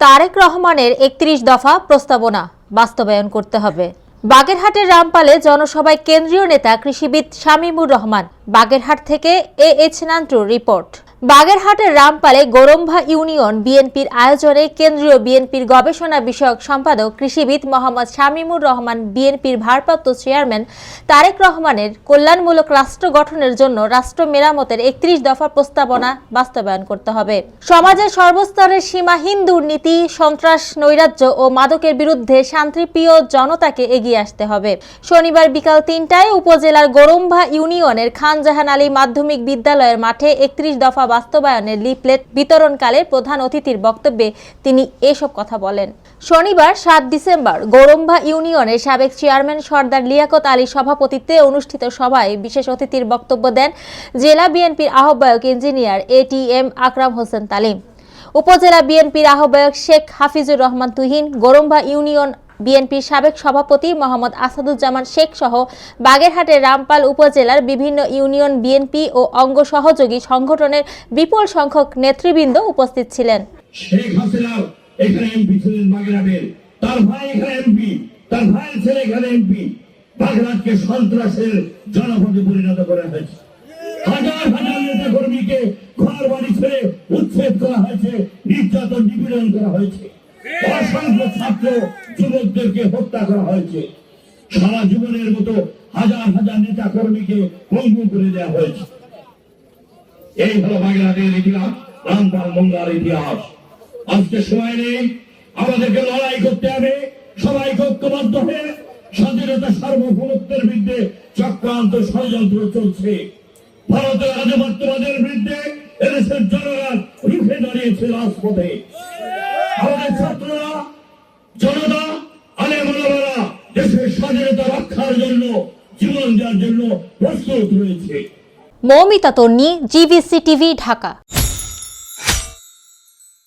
তারেক রহমানের একত্রিশ দফা প্রস্তাবনা বাস্তবায়ন করতে হবে। বাগেরহাটের রামপালে জনসভায় কেন্দ্রীয় নেতা কৃষিবিদ শামীমুর রহমান বাগেরহাট থেকে এ এইচ নান্টুর রিপোর্ট। বাগেরহাটের রামপালে গোরম্ভা ইউনিয়ন বিএনপির আয়োজনে কেন্দ্রীয় বিএনপির গবেষণা বিষয়ক সম্পাদক কৃষিবিদ মোহাম্মদ শামীমুর রহমান বিএনপির ভারপ্রাপ্ত চেয়ারম্যান তারেক রহমানের কল্যাণমূলক রাষ্ট্র গঠনের জন্য রাষ্ট্র মেরামতের একত্রিশ দফা প্রস্তাবনা বাস্তবায়ন করতে হবে। সমাজের সর্বস্তরের সীমাহীন দুর্নীতি, সন্ত্রাস, নৈরাজ্য ও মাদকের বিরুদ্ধে শান্তিপ্রিয় জনতাকে এগিয়ে আসতে হবে। শনিবার বিকাল তিনটায় উপজেলার গোরম্ভা ইউনিয়নের খানজাহান আলী মাধ্যমিক বিদ্যালয়ের মাঠে একত্রিশ দফা বাস্তবায়নের লিফলেট বিতরণকালে প্রধান অতিথির বক্তব্যে তিনি এসব কথা বলেন। শনিবার সাত ডিসেম্বর গোরম্ভা ইউনিয়নের সাবেক চেয়ারম্যান সর্দার লিয়াকত আলীর সভাপতিত্বে অনুষ্ঠিত সভায় বিশেষ অতিথির বক্তব্য দেন জেলা বিএনপির আহ্বায়ক engineer A T M Akram Hossain Talim. উপজেলা বিএনপির আহ্বায়ক শেখ হাফিজুর রহমান তুহিন গোরম্বা ইউনিয়ন বিএনপির সাবেক সভাপতি মোহাম্মদ আসাদুজ্জামান শেখ সহ বাগেরহাটের রামপাল উপজেলার বিভিন্ন ইউনিয়ন বিএনপি ও অঙ্গ সহযোগী সংগঠনের বিপুল সংখ্যক নেতৃবৃন্দ উপস্থিত ছিলেন। নির্যাতন নিপীড়ন করা হয়েছে। অসংখ্য ছাত্র যুবকদেরকে হত্যা করা হয়েছে। সারা জীবনের মতো হাজার হাজার নেতা কর্মীকে পঙ্গু করে দেওয়া হয়েছে। এই হলো বাগেরহাটের ইতিহাস, রামপাল মঙ্গার ইতিহাস। আজকে সময় নেই, আমাদেরকে লড়াই করতে হবে। সবাই ঐক্যবদ্ধ হয়ে স্বাধীনতা সার্বভৌমত্বের বিরুদ্ধে চক্রান্ত ষড়যন্ত্র চলছে। ভারতের আধিপত্যবাদের বিরুদ্ধে এদেশের জনগণ রুখে দাঁড়িয়েছে রাজপথে। জনতা আলেমরা দেশের স্বাধীনতা রক্ষার জন্য, জীবন দেওয়ার জন্য প্রস্তুত রয়েছে। Moumita Tonni, GBC TV, Dhaka.